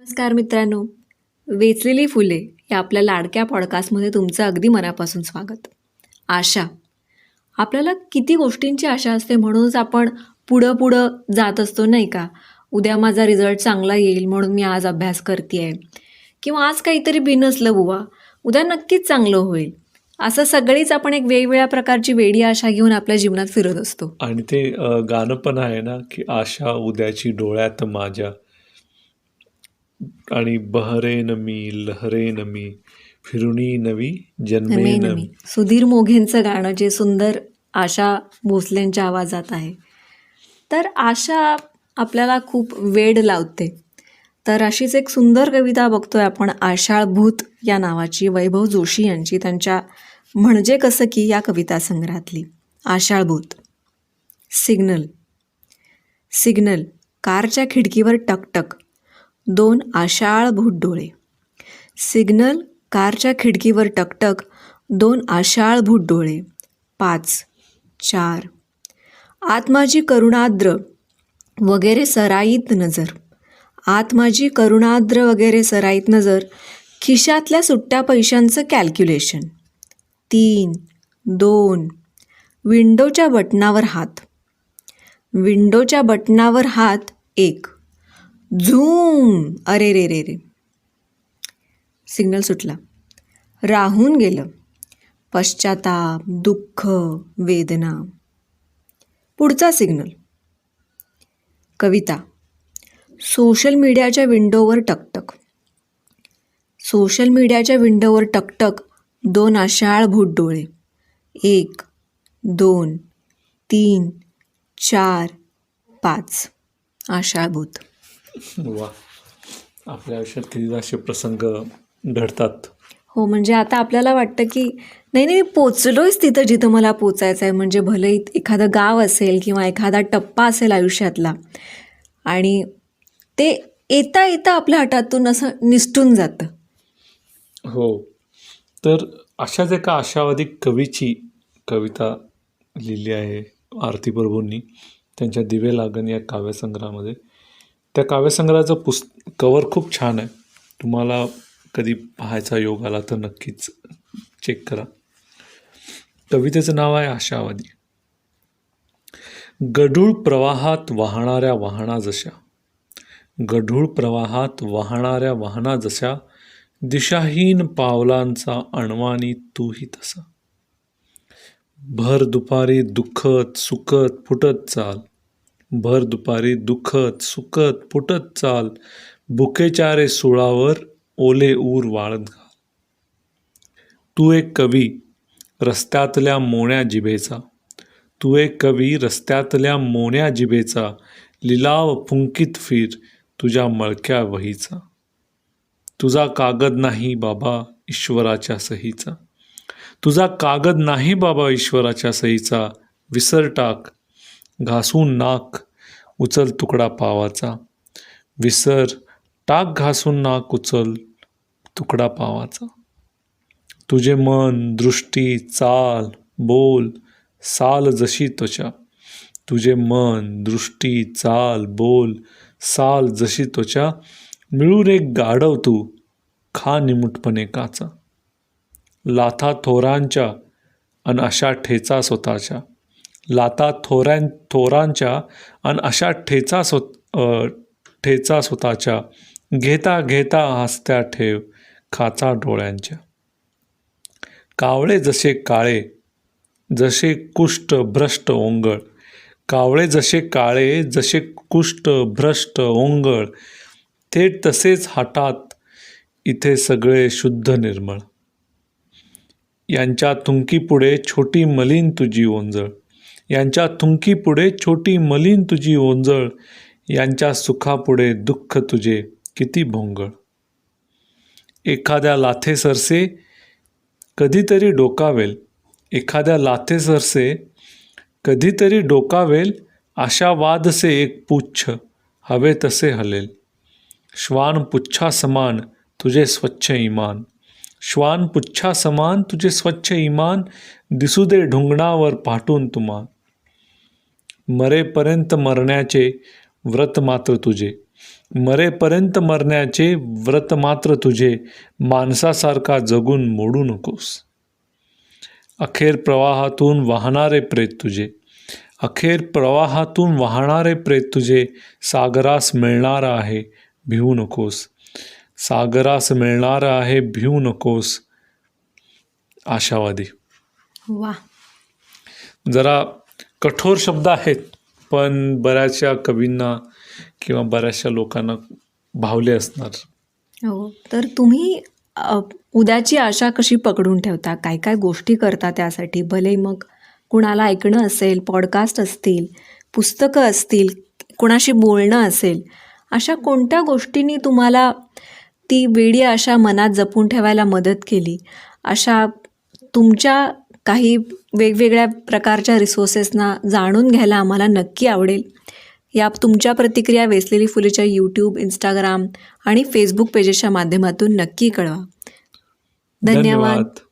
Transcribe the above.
नमस्कार मित्रांनो. वेचलेली फुले या आपल्या लाडक्या पॉडकास्टमध्ये तुमचं अगदी मनापासून स्वागत. आशा. आपल्याला किती गोष्टींची आशा असते म्हणूनच आपण पुढं पुढं जात असतो नाही का? उद्या माझा रिझल्ट चांगला येईल म्हणून मी आज अभ्यास करते आहे किंवा आज काहीतरी बिनसलं बुवा. उद्या नक्कीच चांगलं होईल. असं सगळीच आपण एक वेगवेगळ्या प्रकारची वेडी आशा घेऊन आपल्या जीवनात फिरत असतो. आणि ते अ, गाणं पण आहे ना की आशा उद्याची डोळ्यात माझ्या. आणि बहरेन मी लहरेन मी फिरुणी नवी जन्मेन नमे नमी. मी सुधीर मोघेंचं गाणं जे सुंदर आशा भोसलेंच्या आवाजात आहे. तर आशा आपल्याला खूप वेड लावते. तर अशीच एक सुंदर कविता बघतोय आपण आषाढभूत या नावाची वैभव जोशी यांची त्यांच्या म्हणजे कसं की या कविता संग्रहातली. आषाढभूत सिग्नल. सिग्नल. कारच्या खिडकीवर टकटक. दोन आशाळभूत डोळे सिग्नल कारच्या खिडकीवर टकटक दोन आशाळभूत डोळे पाच चार. आत माझी करुणाद्र वगैरे सराईत नजर. आत माझी करुणाद्र वगैरे सराईत नजर. खिशातल्या सुट्ट्या पैशांचं कॅल्क्युलेशन तीन दोन. विंडोच्या बटनावर हात. विंडोच्या बटनावर हात एक. झूम. अरे रे रे रे. सिग्नल सुटला. राहून गेलं. पश्चाताप दुःख वेदना. पुढचा सिग्नल. कविता. सोशल मीडियाच्या विंडोवर टकटक. सोशल मीडियाच्या विंडोवर टकटक दोन आशाळ भूत डोळे एक दोन तीन चार पाच. आशाळभूत वा. आपल्या आयुष्यात किती असे प्रसंग घडतात? हो म्हणजे आता आपल्याला वाटतं की नाही नाही मी पोचलोयच तिथं जिथं मला पोचायचं आहे. म्हणजे भले एखादं गाव असेल किंवा एखादा टप्पा असेल आयुष्यातला. आणि ते येता येता आपल्या हातातून असं निसटून जातं. हो. तर अशाच एका आशावादी कवीची कविता लिहिली आहे आरती प्रभूंनी. त्यांच्या दिवे लागण या काव्यसंग्रहामध्ये. त्या काव्यसंग्रहाचं पुस् कवर खूप छान आहे. तुम्हाला कधी पाहायचा योग आला तर नक्कीच चेक करा. कवितेचं नाव आहे आशावादी. गढूळ प्रवाहात वाहणाऱ्या वाहना जशा. गढूळ प्रवाहात वाहणाऱ्या वाहना जशा. दिशाहीन पावलांचा अणवानी तूही तसा. भर दुपारी दुखत सुकत फुटत चाल. भर दुपारी दुखत सुकत फुटत चाल बुकेचारे सुळावर ओले ऊर वाळत घाल. तू एक कवी रस्त्यातल्या मोण्या जिभेचा. तू एक कवी रस्त्यातल्या मोण्या जिभेचा. लिलाव फुंकित फिर तुझ्या मळक्या वहीचा. तुझा कागद नाही बाबा ईश्वराच्या सहीचा. तुझा कागद नाही बाबा ईश्वराच्या सहीचा. विसर टाक घासून नाक उचल तुकडा पावाचा. विसर टाक घासून नाक उचल तुकडा पावाचा. तुझे मन दृष्टी चाल बोल साल जशी त्वचा. तुझे मन दृष्टी चाल बोल साल जशी त्वचा. मिळून एक गाढव तू खा निमुटपणे काचा. लाथा थोरांच्या अन अशा ठेचा स्वतःच्या. लाता थोरां थोरांच्या अन अशा ठेचा स्वत ठेचा स्वतःच्या घेता घेता हसत्या ठेव खाचा डोळ्यांच्या. कावळे जसे काळे जसे कुष्ठ भ्रष्ट ओंगळ कावळे जसे काळे जसे कुष्ठ भ्रष्ट ओंगळ ते तसेच हातात इथे सगळे शुद्ध निर्मळ. यांच्या थुंकीपुढे छोटी मलिन तुझी ओंजळ. यांच्या थुंकीपुढे छोटी मलिन तुझी ओंजळ यांच्या सुखापुढे दुःख तुझे किती भोंगळ. एखाद्या लाथे सरसे कधीतरी डोकावेल. एखाद्या लाथे सरसे कधीतरी डोकावेल. आशावादसे एक पुच्छ हवे तसे हलेल. श्वान पुच्छा समान तुझे स्वच्छ इमान. श्वान पुच्छा समान तुझे स्वच्छ इमान दिसू दे ढुंगणावर पाठून तुमान. मरेपर्यंत मरण्याचे व्रत मात्र तुझे. मरेपर्यंत मरण्याचे व्रत मात्र तुझे. माणसासारखा जगून मोडू नकोस. अखेर प्रवाहातून वाहणारे प्रेत तुझे. अखेर प्रवाहातून वाहणारे प्रेत तुझे. सागरास मिळणार आहे भिवू नकोस. सागरास मिळणार आहे भिवू नकोस. आशावादी. वा जरा कठोर शब्द आहेत पण बऱ्याचशा कवींना किंवा बऱ्याचशा लोकांना भावले असणार. हो तर तुम्ही उद्याची आशा कशी पकडून ठेवता? काय काय गोष्टी करता त्यासाठी? भले मग कुणाला ऐकणं असेल पॉडकास्ट असतील पुस्तकं असतील कुणाशी बोलणं असेल अशा कोणत्या गोष्टींनी तुम्हाला ती वेडी आशा मनात जपून ठेवायला मदत केली? अशा तुमच्या काही वेगवेगळ्या प्रकारच्या रिसोर्सेसना जाणून घ्यायला आम्हाला नक्की आवडेल. या तुमच्या प्रतिक्रिया वेचलेली फुलेच्या यूट्यूब इंस्टाग्राम आणि फेसबुक पेजेसच्या माध्यमातून नक्की कळवा. धन्यवाद.